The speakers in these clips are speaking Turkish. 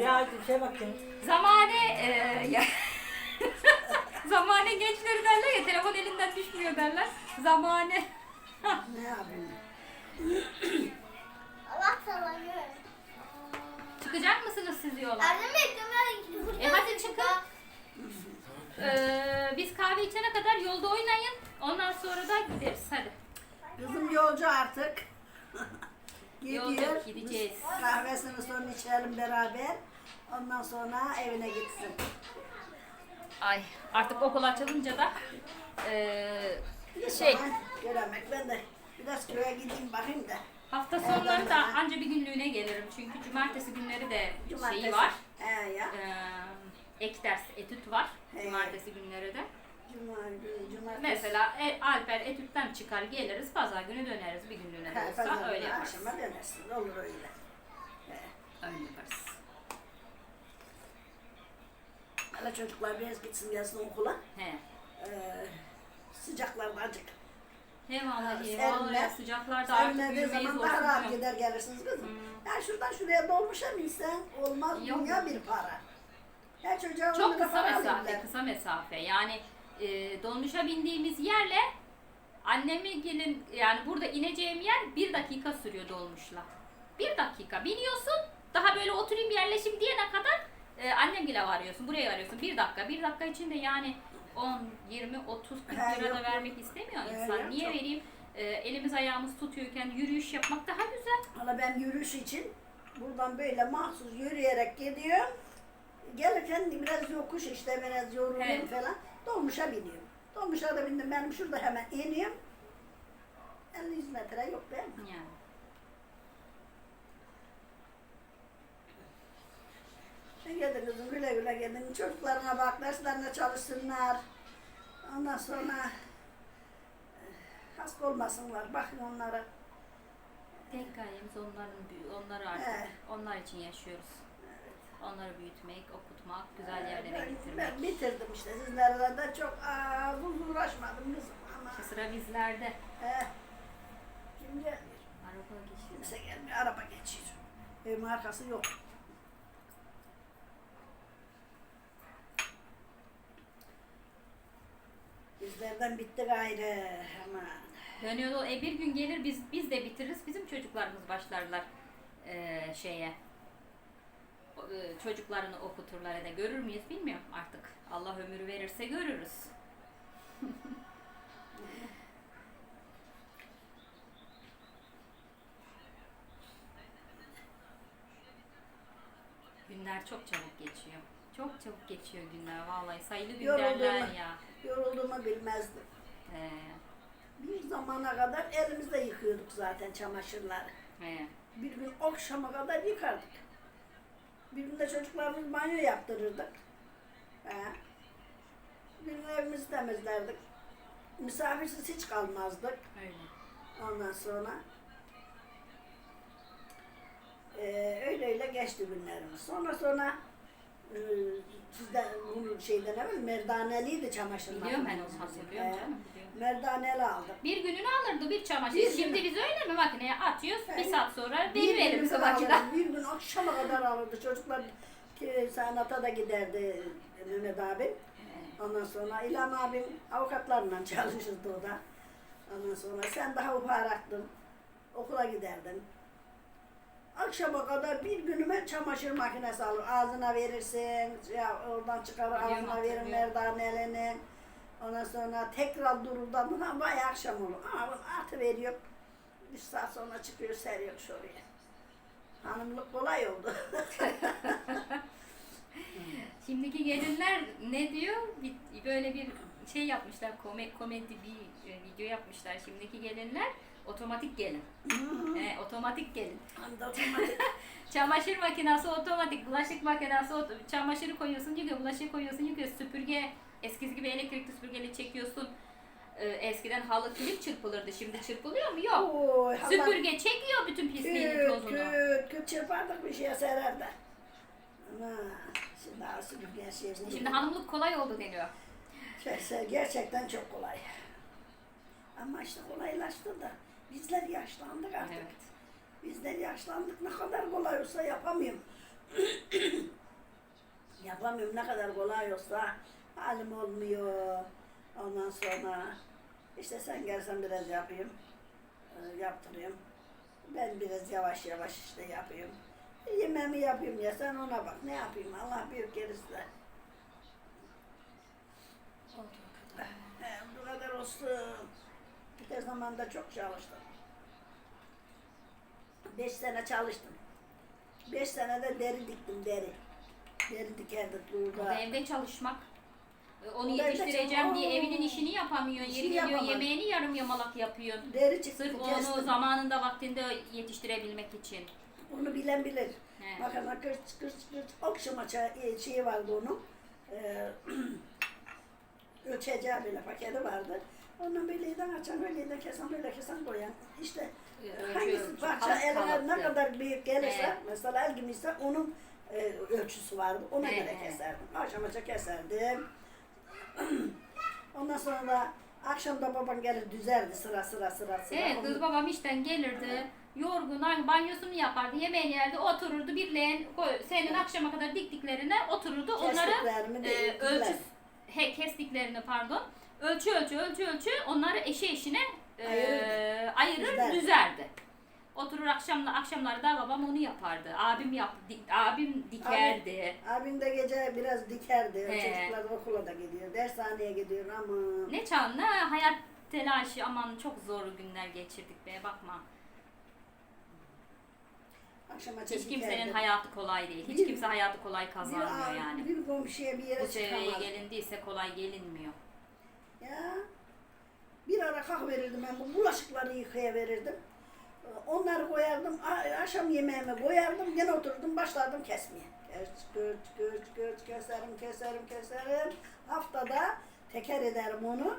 Ya şey bakayım. Zamane e, ya, zamane gençleri derler ya telefon elinden düşmüyor derler. Zamane. Ne yapayım? Allah sallanıyor. Çıkacak mısınız siz yola? Annem eklemler E hadi çıkın. Ee, biz kahve içene kadar yolda oynayın. Ondan sonra da gideriz. Hadi. Kızım yolcu artık. Yolda Gidiyor. gideceğiz. Kahvesini sonra içelim beraber. Ondan sonra evine gitsin. Ay artık okul açılınca da ee, Bir şey Göremek. Ben de biraz köye gideyim bakayım da. hafta sonları da anca bir günlüğüne gelirim. Çünkü cumartesi günleri de şeyi var. He ya. Ee, ek ders, etüt var. He. Cumartesi günleri de. Cuma, cumartesi. Mesela e, Alper etütten çıkar geliriz. Pazar günü döneriz bir günlüğüne de olsa pazar öyle günü yaparız. Akşama dönersin. Olur öyle. Öyle yaparız. Hala çocuklar biraz gitsin gelsin okula. He. Ee, sıcaklarda acık. He vallahi Serinler. vallahi sıcaklarda artık Serinlediği yürümeyi zaman daha rahat gider gelirsiniz kızım. Hmm. Ya şuradan şuraya dolmuşa binsen olmaz Yok. dünya bir para. Her çocuğa on Çok lira kısa para mesafe, kısa mesafe. Yani e, dolmuşa bindiğimiz yerle annemi gelin yani burada ineceğim yer bir dakika sürüyor dolmuşla. Bir dakika biniyorsun daha böyle oturayım yerleşim diyene kadar e, annemgile varıyorsun buraya varıyorsun bir dakika bir dakika içinde yani 10, 20, 30, 40 He, lira da vermek istemiyor insan. yok, Niye çok. vereyim? E, elimiz ayağımız tutuyorken yürüyüş yapmak daha güzel. Valla ben yürüyüş için buradan böyle mahsus yürüyerek gidiyorum. Gelirken biraz yokuş işte biraz yoruluyorum Evet. falan. Dolmuşa biniyorum. Dolmuşa da bindim benim şurada hemen iniyorum. 50 metre yok değil mi? Yani. Gidin kızım güle güle gidin. Çocuklarına bak, derslerine çalışsınlar. Ondan sonra eh, hasta olmasınlar. Bakın onlara. Tek gayemiz onların onları artık He. onlar için yaşıyoruz. Onları büyütmek, okutmak, güzel yerlere getirmek. ben bitirdim işte. Sizlerle de çok aa, uzun uğraşmadım kızım ama. Şu sıra bizlerde. He. Kim gelmiyor? Araba geçiyor. Kimse gelmiyor. Araba geçiyor. Evin arkası yok. Bizlerden bitti gayrı. Aman. Dönüyor e bir gün gelir biz biz de bitiririz. Bizim çocuklarımız başlarlar eee, şeye. Eee, çocuklarını okuturlar ya da görür müyüz bilmiyorum artık. Allah ömür verirse görürüz. Günler çok çabuk geçiyor. Çok çabuk geçiyor günler vallahi. Sayılı gün Yoruldum. derler ya. Yorulduğumu bilmezdim. He, Bir zamana kadar elimizde yıkıyorduk zaten çamaşırları. he. Bir gün akşama kadar yıkardık. Bir gün de çocuklarımız banyo yaptırırdık. He. Bir gün evimizi temizlerdik. Misafirsiz hiç kalmazdık. Öyle. Ondan sonra eee öyle öyle geçti günlerimiz. Sonra sonra eee sizden bunun şeyden evvel merdaneliydi çamaşır Biliyorum ben onu hatırlıyorum He. canım. Biliyorum. Merdaneli aldık. Bir gününü alırdı bir çamaşır. Bir Şimdi biz öyle mi makineye atıyoruz? Bir Evet. saat sonra Bir veriverir gün bize alırdı, makine. Bir gün akşama kadar alırdı. Çocuklar ki sanata da giderdi Mehmet abi. Ondan sonra İlhan abim avukatlarla çalışırdı o da. Ondan sonra sen daha ufaraktın. Okula giderdin. Akşama kadar bir günüme çamaşır makinesi alır. Ağzına verirsin. Ya oradan çıkar ağzına verir hatırlıyorum. merdanelini. Ondan sonra tekrar durur da buna bayağı akşam olur. Ama atı veriyor. Bir saat sonra çıkıyor seriyor şuraya. Hanımlık kolay oldu. Şimdiki gelinler ne diyor? Bir- Böyle bir şey yapmışlar, komedi, komedi bir e, video yapmışlar. Şimdiki gelinler otomatik gelin. He, otomatik gelin. Otomatik. Çamaşır makinesi otomatik, bulaşık makinesi oto- çamaşırı koyuyorsun yıkıyor, bulaşığı koyuyorsun yıkıyor, süpürge eskisi gibi elektrikli süpürgeyle çekiyorsun. Ee, eskiden halı kilit çırpılırdı, şimdi çırpılıyor mu? Yok. Oy, Allah- Süpürge çekiyor bütün pisliğini, Küt tozunu. küt küt çırpardık bir şeye sererdi. Ana, şimdi daha süpürge şey. Şimdi hanımlık kolay oldu deniyor. Şey, şey, gerçekten çok kolay. Ama işte kolaylaştı da bizler yaşlandık artık. Evet. Bizler yaşlandık ne kadar kolay olsa yapamıyorum. yapamıyorum ne kadar kolay olsa halim olmuyor. Ondan sonra işte sen gelsen biraz yapayım. Ee, yaptırayım. Ben biraz yavaş yavaş işte yapayım. E, Yemeğimi yapayım ya sen ona bak ne yapayım Allah büyük gerisi de. He, bu kadar olsun. Bir de zamanda çok çalıştım. Beş sene çalıştım. Beş sene de deri diktim deri. Deri dikerdik burada. evde çalışmak. E, Onu evde yetiştireceğim diye evinin işini yapamıyorsun. İşini Yeri geliyor yemeğini yarım yamalak yapıyorsun. Deri çıktı Sırf kestim. onu zamanında vaktinde yetiştirebilmek için. Onu bilen bilir. He. Makarna kırç kırç kırç akşama ça- şeyi vardı onun. Ee, ölçeceği böyle paketi vardı. Onun böyleyden açan, böyleyden kesen, böyle kesen koyan. İşte Ölçü, hangisi ölçü, parça kalıp eline ne kadar büyük gelirse, Evet. mesela el gibi ise onun e, ölçüsü vardı. Ona Evet, göre evet. keserdim. Akşamaça keserdim. Ondan sonra da akşam da baban gelir düzerdi sıra sıra sıra sıra. Evet Onu- kız babam işten gelirdi. Yorgun, ay- banyosunu yapardı, yemeğini yerdi, otururdu bir leğen, koy- senin akşama kadar diktiklerine otururdu. Onları Kestiklerimi de e, yediler. ölçü, he, kestiklerini pardon, ölçü ölçü ölçü ölçü onları eşi eşine e, ayırır, Düzlerdi. düzerdi. Oturur akşamla akşamları da babam onu yapardı. Abim yap, di- abim dikerdi. Abim de gece biraz dikerdi. He. Çocuklar okula da gidiyor. Dershaneye gidiyor ama Ne çağ, ne hayat telaşı aman çok zor günler geçirdik be bakma. akşama Hiç kimsenin hayatı kolay değil. Hiç Bir- kimse hayatı kolay kazanmıyor bir, yani. Bir komşuya bir yere Bu çıkamaz. gelindiyse kolay gelinmiyor. Ya bir ara kalk verirdim ben bu bulaşıkları yıkaya verirdim. Onları koyardım, akşam yemeğimi koyardım, gene oturdum başlardım kesmeye. Kes, kırt, kırt, kırt, keserim, keserim, keserim. Haftada teker ederim onu.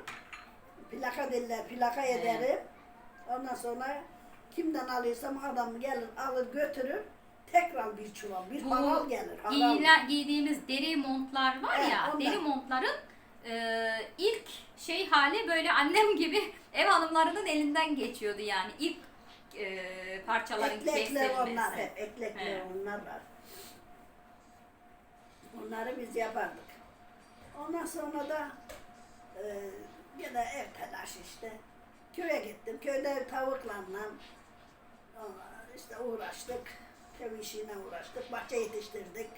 Plaka derler, plaka Evet. ederim. Ondan sonra kimden alıyorsam adam gelir alır götürür. Tekrar bir çuval, bir Bu halal gelir. Halal. Giyilen, giydiğimiz deri montlar var Evet, ya, onlar. deri montların e, ilk şey hali böyle annem gibi ev hanımlarının elinden geçiyordu yani. İlk e, parçaların Eklekler kesilmesi. onlar hep, eklekler He. onlar var. Onları biz yapardık. Ondan sonra da e, yine ev telaşı işte. Köye gittim. Köyde tavuklarla e, işte uğraştık. Köy işine uğraştık. Bahçe yetiştirdik.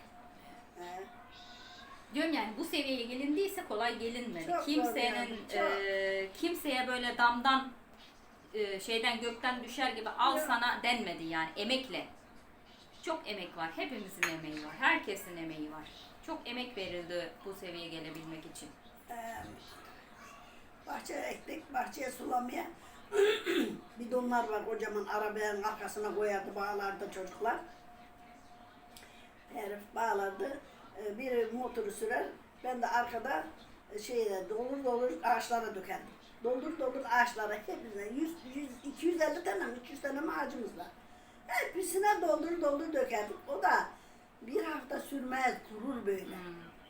Diyorum yani bu seviyeye gelindiyse kolay gelinmedi. Çok Kimsenin yani, çok. e, kimseye böyle damdan e, şeyden gökten düşer gibi al Yok. sana denmedi yani emekle. Çok emek var. Hepimizin emeği var. Herkesin emeği var. Çok emek verildi bu seviyeye gelebilmek için. e, bahçe ektik. Bahçeye sulamaya bidonlar var kocaman arabanın arkasına koyardı bağlardı çocuklar. Herif bağladı. Ee, Bir motoru sürer. Ben de arkada e, dolur dolur ağaçlara dökerdim. Doldur doldur ağaçlara hepsine 100, 100 250 tane mi 300 tane mi ağacımız var. Hepsine doldur doldur dökerdik. O da bir hafta sürmez kurur böyle.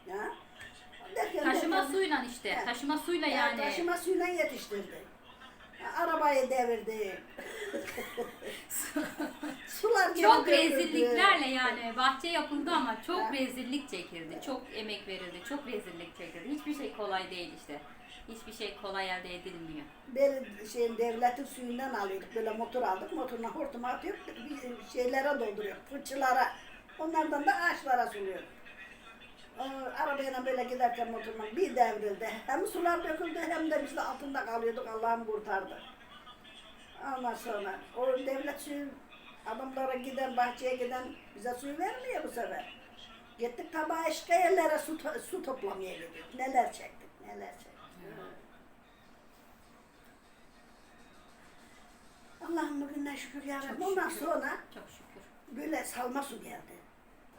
Ya. Derken, Taşıma derken- suyla işte. He. Taşıma suyla ya yani. taşıma suyla yetiştirdi. Arabayı devirdi. Sular geri Çok döküldü. rezilliklerle yani bahçe yapıldı ama çok rezillik çekildi. Çok emek verildi. Çok rezillik çekildi. Hiçbir şey kolay değil işte. Hiçbir şey kolay elde edilmiyor. Beri şeyin devletin suyundan alıyorduk. Böyle motor aldık. Motoruna hortuma atıyor. Bir şeylere dolduruyor. Fırçılara. Onlardan da ağaçlara suluyor. Ee, arabayla böyle giderken motorla bir devrildi. Hem sular döküldü hem de biz de altında kalıyorduk. Allah'ım kurtardı. Ondan sonra o devlet suyu adamlara giden, bahçeye giden bize suyu vermiyor bu sefer. Gittik tabağa başka yerlere su, to- su toplamaya gidiyoruz. Neler çektik, neler çektik. Allah'ım bugünden şükür ya Rabbi. Çok Ondan şükür. sonra Çok şükür. böyle salma su geldi.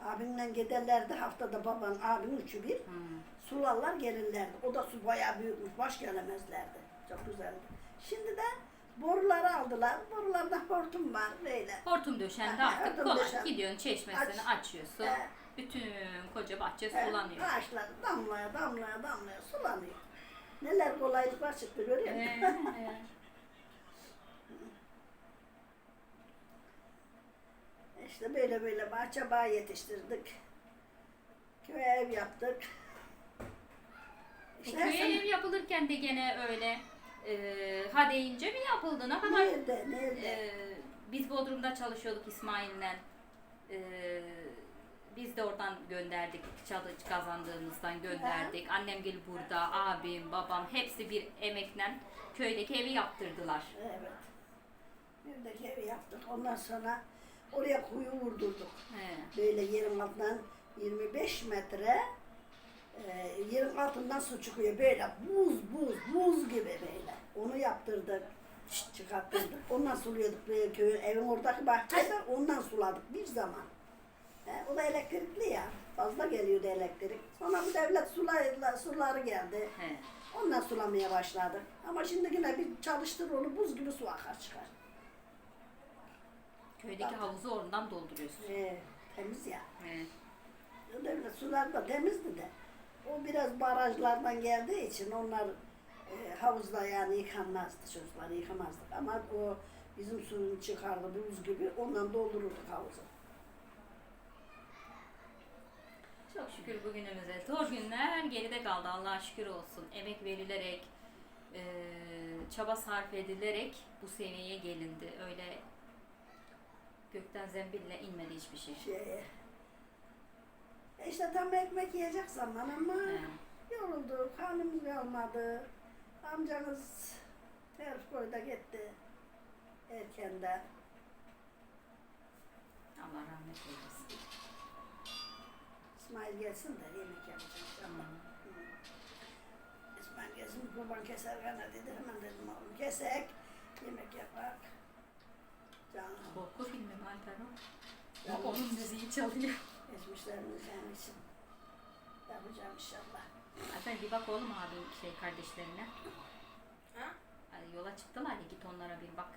Abimle giderlerdi haftada baban abim üçü bir. Hmm. Sularlar gelirlerdi. O da su bayağı büyükmüş. Baş gelemezlerdi. Çok güzeldi. Şimdi de boruları aldılar. Borularda hortum var böyle. Hortum döşendi Ha, artık hortum kolay. döşendi. Gidiyorsun çeşmesini Aç. açıyorsun. He. Bütün koca bahçe sulanıyor. Ağaçlar damlaya damlaya damlaya sulanıyor. Neler kolaylıklar çıktı görüyor musun? Ee, e. İşte böyle böyle bahçe bağ yetiştirdik. Köye ev yaptık. İşte Köye sen- ev yapılırken de gene öyle e, ha deyince mi yapıldı? Ne kadar Nerede, nerede? e, biz Bodrum'da çalışıyorduk İsmail'le. E, biz de oradan gönderdik. Çalış kazandığımızdan gönderdik. Annem gelip burada, abim, babam hepsi bir emekle köydeki evi yaptırdılar. Evet. Evdeki evi yaptık. Ondan sonra oraya kuyu vurdurduk. He. Böyle yerin altından 25 metre e, yerin altından su çıkıyor. Böyle buz buz buz gibi böyle. Onu yaptırdık. Çıkarttırdık. Ondan suluyorduk böyle köyün evin oradaki bahçede ondan suladık bir zaman. E, o da elektrikli ya. Fazla geliyordu elektrik. Sonra bu devlet suları, suları geldi. He. Ondan sulamaya başladık. Ama şimdi yine bir çalıştır onu buz gibi su akar çıkar. Köydeki havuzu oradan dolduruyorsun. E, temiz ya. O devlet sular da temizdi de. O biraz barajlardan geldiği için onlar e, havuzda yani yıkanmazdı çocuklar yıkamazdık. Ama o bizim suyun çıkardı buz gibi ondan doldururduk havuzu. Çok şükür bugünümüze. Zor günler geride kaldı Allah'a şükür olsun. Emek verilerek, eee, çaba sarf edilerek bu seviyeye gelindi. Öyle gökten zembille inmedi hiçbir şey. Şey, e işte tam ekmek yiyecek zaman ama He. yorulduk, karnımız kalmadı. Amcamız Terkoy'da gitti erkenden. Allah rahmet eylesin. İsmail gelsin de yemek yapacağız. Hı. İsmail gelsin kurban keser bana dedi. Hemen dedim oğlum kesek yemek yapak. Korku filmi mi Alper o? Onun müziği çalıyor. geçmişlerimiz senin için. Yapacağım inşallah. Alper bir bak oğlum abi şey kardeşlerine. Ha? Hadi yola çıktılar ya git onlara bir bak.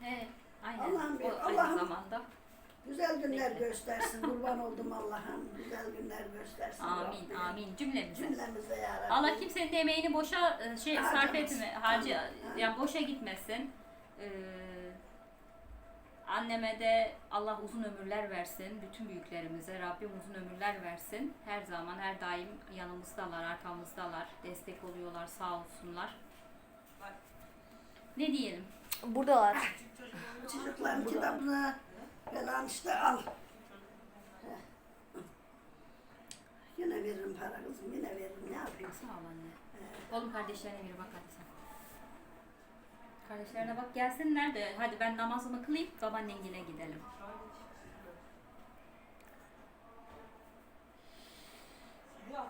He, aynen. Allah'ım bir- o aynı Allah'ım- zamanda. Güzel günler göstersin. Kurban oldum Allah'ım. Güzel günler göstersin. Amin, Rabbim. amin cümlemize. Cümlemize ya Rabbi. Allah kimsenin de emeğini boşa e, şey sarf Harcamasın. etme, harca, Amin, yani boşa gitmesin. Ee, anneme de Allah uzun ömürler versin. Bütün büyüklerimize Rabbim uzun ömürler versin. Her zaman, her daim yanımızdalar, arkamızdalar. Destek oluyorlar, sağ olsunlar. Ne diyelim? Buradalar. Çocukların kitabını Falan işte al. Yine veririm para kızım, yine veririm. Ne yapayım? Sağ ol anne. Ee, Oğlum kardeşlerine bir bak hadi sen. Kardeşlerine bak gelsinler de hadi ben namazımı kılayım babaannengine gidelim. Ya,